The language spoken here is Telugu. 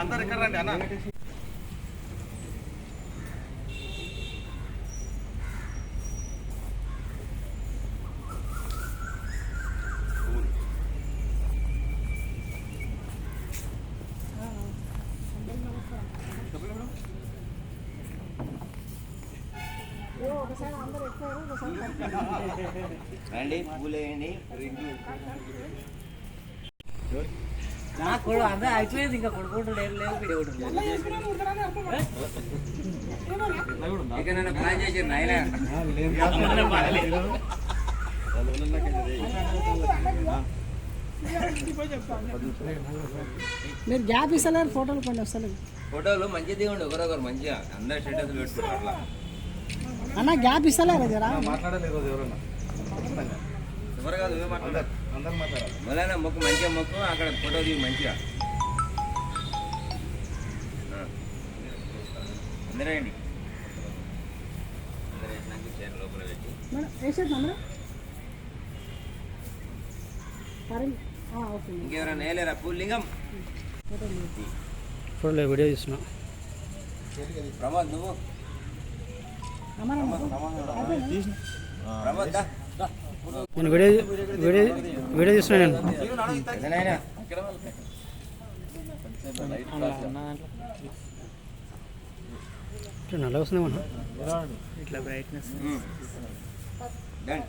అందరు ఇక్కడ రండి అన్న. రండి పూలేయండి. నా కొడు అందరూ అయిపోయింది ఇంకా కొడుకుంటూ లేరు లేవు వీడియో ఒకటి ఉంది. ఇక నన్ను ప్లాన్ చేసి నాయన. మీరు గ్యాప్ ఇస్తలేరు ఫోటోలు కొన్ని వస్తలేదు ఫోటోలు మంచిగా దిగండి ఒకరొకరు మంచిగా. అందరు స్టేటస్ పెట్టుకుంటారు అన్న గ్యాప్ ఇస్తలేరు జరా? మాట్లాడలేదు ఎవరన్నా? ఎవరు కాదు నువ్వే మాట్లాడారు అందరు మాట్లాడాలి. మొదలైన మొక్కు మంచిగా మొక్కు అక్కడ ఫోటో దిగి మంచిగా. అందరూ అందరూ వేసినాక చీర లోపల పెట్టి? వేసేది అందరూ ఇంకెవరైనా వేయలేరా? పూలింగం ఫోటోలో వీడియో తీస్తున్నా. ప్రమోద్ నువ్వు? అమ్మ ప్రమోద్ దా. నేను వీడియో వీడియో వీడియో తీస్తున్నా నేను. ఇట్లా నల్ల వస్తుందేమన్నా డన్